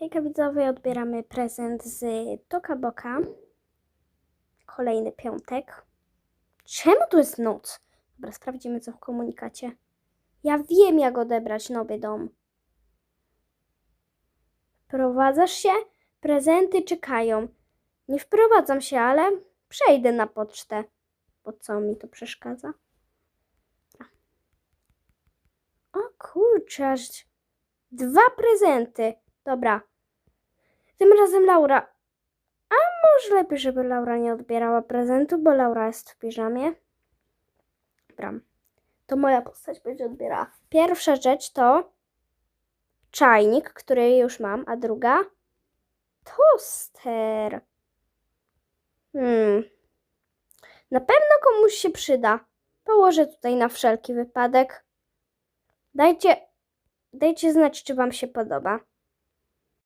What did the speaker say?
Hejka widzowie, odbieramy prezent z Toka Boka. Kolejny piątek. Czemu tu jest noc? Dobra, sprawdzimy co w komunikacie. Ja wiem jak odebrać nowy dom. Wprowadzasz się? Prezenty czekają. Nie wprowadzam się, ale przejdę na pocztę. Po co mi to przeszkadza? O kurczę, aż dwa prezenty. Dobra. Tym razem Laura. A może lepiej, żeby Laura nie odbierała prezentu, bo Laura jest w piżamie. Dobra. To moja postać będzie odbierała. Pierwsza rzecz to czajnik, który już mam, a druga toster. Hmm. Na pewno komuś się przyda. Położę tutaj na wszelki wypadek. Dajcie, dajcie znać, czy Wam się podoba.